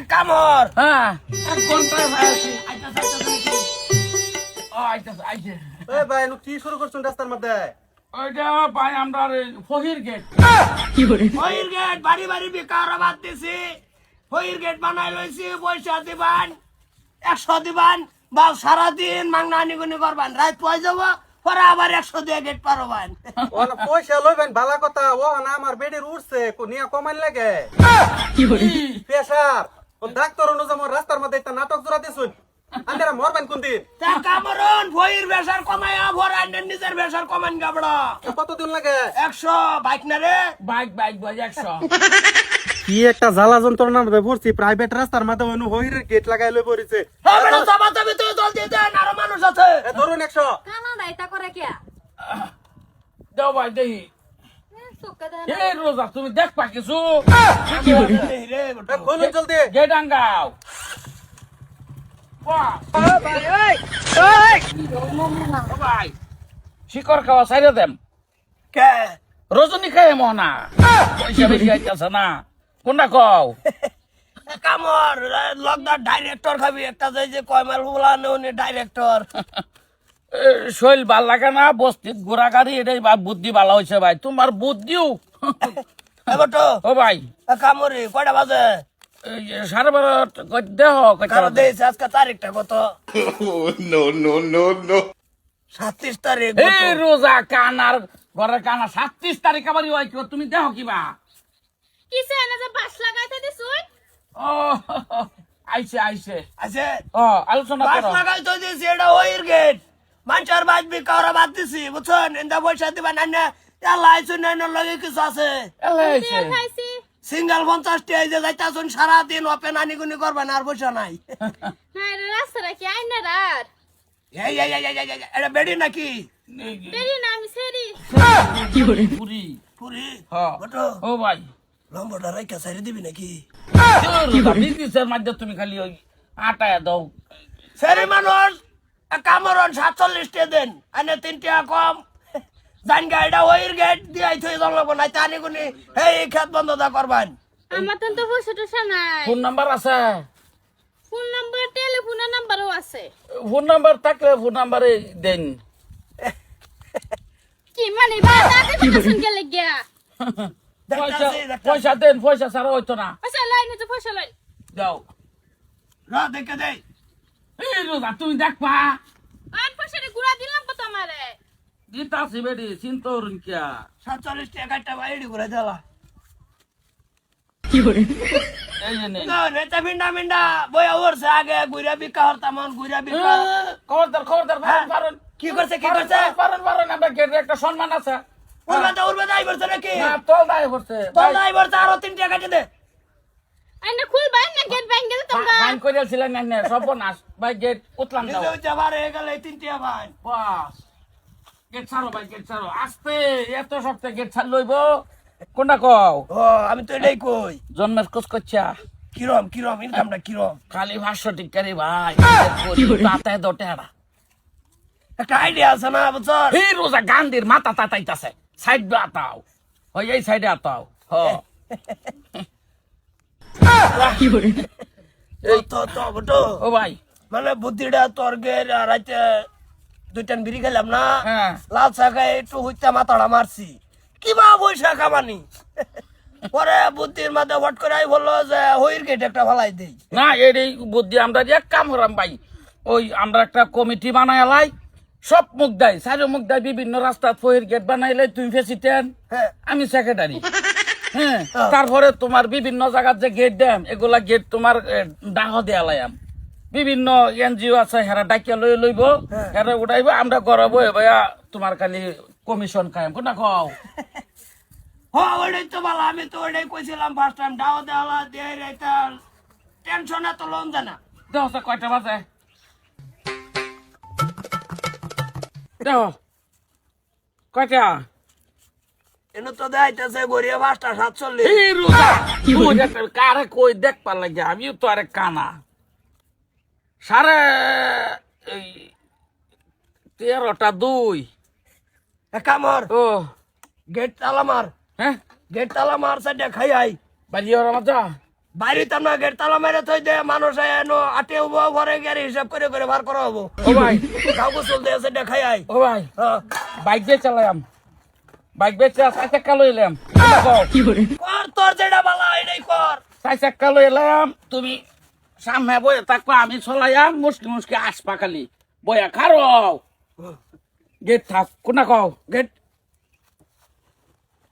এক কামর হ্যাঁ। এক ঘন্টায় ভাই আছি? আইতাছে আইছে। নু কি শুরু করছেন রাস্তার মধ্যে? ওইটা ভাই আমরা ফহির গেট। গেট বাড়ি বাড়ি বিকার বাদ দিছি। হইর গেট বানাই লইছি পয়সা দিবান একশো দিবান বা সারাদিন মাংনা নিগুনি করবান। রাত পয় যাব পরে আবার একশো দিয়ে গেট পারবান ও না পয়সা লইবেন ভালা কথা। ও না আমার বেডের উঠছে কোনিয়া কমাইন লাগে। পেশার ও ডাক্তার অনুযায়ী রাস্তার মধ্যে একটা নাটক জোড়া দিছুন আন্দারা মরবেন কোন দিন? তা ভইর বেসার কমায়া ভর আইনের নিজের বেসার কমান গাবড়া। কতদিন লাগে? একশো বাইক না রে? বাইক বাইক বাজ একশো। কি একটা জ্বালা যন্ত্রণার মধ্যে পড়ছি প্রাইভেট রাস্তার মধ্যে অনু গেট লাগাই লই পড়িছে। হবে না সবা তবে তুই জল দেন আরও মানুষ আছে। ধরুন একশো। কানাডা এটা করে কে দাও ভাই দেখি। চোখে দেয় এ রোজা তুমি কিছু এই জলদি গেট আঙ্গাও। খাওয়া সাইরে দেম। কে? রজনী খায় মনা। পয়সা বেশি আইতাছে না। কোনটা কও? কামর লকডাউন ডাইরেক্টর খাবি। একটা যে যে কয়মাল বলা নেই ডাইরেক্টর। শৈল ভালো লাগে না বস্তিত ঘোরা গাড়ি এটাই বা বুদ্ধি ভালো হয়েছে ভাই। তোমার বুদ্ধিও। তো ও ভাই। কামরি কয়টা বাজে? সাড়ে বারো দেহ আজকে তারিখটা কত? No, no, no, no. সাতত্রিশ তারিখ এই রোজা কানার ঘরের কানা সাতত্রিশ তারিখ আবার হয় কি তুমি দেহ কিবা? কিসে এনে যে বাস লাগাইতে দিছুই ও আইছে আইছে আছে ও আলোচনা বাস এটা ওইর গেট। মানুষের বাজবি কারও বাদ দিছি বুঝছেন এন্দা পয়সা দিবা না না আইসুন না লগে কিছু আছে এলে সিঙ্গেল পঞ্চাশটি এই যে যাইতাছুন সারাদিন ওপেন আনিগুনি করবেন আর পয়সা নাই হ্যাঁ রাস্তাটা কি আইনা রার এই এই এই এই, এই, এই, এটা বেডি নাকি বেরি না আমি সেরি পুরি পুরি হ্যাঁ। ও ভাই লম্বটা রাইকা সাইরে দিবি নাকি বিজনেসের মাধ্যমে তুমি খালি ওই আটায় দাও সেরি মানুষ কামরন সাতচল্লিশটা দেন। আনে তিনটা কম। জান গাড়িটা ওইর গেট দিয়াই থই দলব নাই তানি গুনি এই খেত বন্ধ দা করবান। আমার তো তো পয়সা টসা নাই। ফোন নাম্বার আছে? ফোন নাম্বার টেলিফোনের নাম্বারও আছে। ফোন নাম্বার থাকলে ফোন নাম্বারে দেন। কি মানে বা দাদি কথা গেলে গিয়া পয়সা। পয়সা দেন পয়সা ছাড়া হইতো না। পয়সা লই নি তো পয়সা লই যাও। র দেখে দেই। এই রোজা তুমি দেখবা। আর পয়সা গুড়া দিলাম তো তোমারে। দিতাছি বেডি চিন্তা করুন কিয়া সাতচল্লিশ টাকাটা বাইরে করে? দিলা পারেন পারেন। কি করছে কি করছে? পারেন পারেন আমরা গেটের একটা সম্মান আছে। উড়বে উড়বে যাই বলছে নাকি? না তোল যাই বলছে আরও তিন টাকা দে। আইনা খুলবা না গেট ব্যাঙ্গে তোমরা ফাইন করেছিলেন না সব নাশ। ভাই গেট উতলাম দাও নিজেও যাবার হয়ে গেলে তিন টাকা ভাই বাস। গেট ছাড়ো ভাই গেট ছাড়ো। আস্তে এত শক্ত গেট ছাড় লইব। কোনটা কও? ও আমি তো এটাই কই। জন্মের কোচ করছা? কিরম কিরম ইনকামটা কিরম? খালি ভাষ্য টিকারি ভাই তাতে দোটে হারা একটা আইডিয়া আছে না বুঝছ? এই রোজা গান্ধীর মাথা তাতাইতাছে। সাইড আতাও। ওই এই সাইডে আতাও। হ। এই তো তো বটো ও ভাই। মানে বুদ্ধিটা তর্গের রাইতে দুইটান বিড়ি খেলাম না। হ্যাঁ। লাল শাখায় একটু হইতে মাথাটা মারছি। কিবা কামানি পরে বুদ্ধির মাঝে হট করে আই বলল যে হইর গেট একটা ফালাই দেই। না এর এই বুদ্ধি আমরা এক কাম করাম ভাই। ওই আমরা একটা কমিটি লাই সব মুখ দেয় চারি মুখ দেয় বিভিন্ন রাস্তাত ফহির গেট বানাইলে তুই প্রেসিডেন্ট হ্যাঁ। আমি সেক্রেটারি হ্যাঁ। তারপরে তোমার বিভিন্ন জায়গার যে গেট দেন এগুলা গেট তোমার ডাহ দেয়া লাইম বিভিন্ন এনজিও আছে হেরা ডাকিয়া লই লইব হেরা উঠাইব আমরা গড়াবো ভাইয়া তোমার খালি কমিশন খাইম কোনটা কও হ ওইটাই তো ভালো আমি তো ওইটাই কইছিলাম ফার্স্ট টাইম ডাও দেওয়া দিয়ে এটা টেনশন এত লোন জানা দেহ সে কয়টা বাজে? দেহ কয়টা? এনে তো দেখাইতেছে গড়িয়া পাঁচটা সাতচল্লিশ? কারে কই লাগে? আমিও তো আরে কানা। সাড়ে এই তেরোটা দুই। কামর ও। গেট তালা মার। হ্যাঁ? গেট তালা মার সাইডে খাই আই। বাড়ি ওরা মজা বাড়িতে আমরা গেট তালা মেরে থই দে মানুষ এনো আটে ঘরে হিসাব করে করে বার করা হব। ও ভাই। যাও গোসল দিয়ে আছে দেখাই আই। ও ভাই। হ্যাঁ। বাইক দিয়ে চালাম বাইক দিয়ে চাই চাক্কা লই এলাম। কর তোর যেটা বালা এটাই কর। চাই চাক্কা লই এলাম তুমি সামনে বয়ে থাকবা আমি চলাইয়াম মুসকি মুসকি আসপা খালি বয়া খারো। গেট থাক কোনা কও? গেট।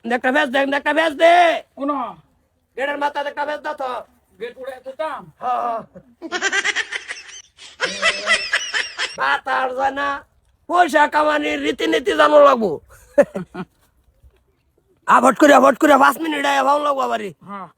একটা ভেজ দে একটা ভেজ দে। কোন? গেটের মাথা একটা ভেজ দা তো। গেট উড়ে দিতাম। বাতার জানা পয়সা কামানির রীতিনীতি জানো লাগবো। আভট করে আভট করে পাঁচ মিনিট আয়া ভালো লাগবো আবার। হ্যাঁ।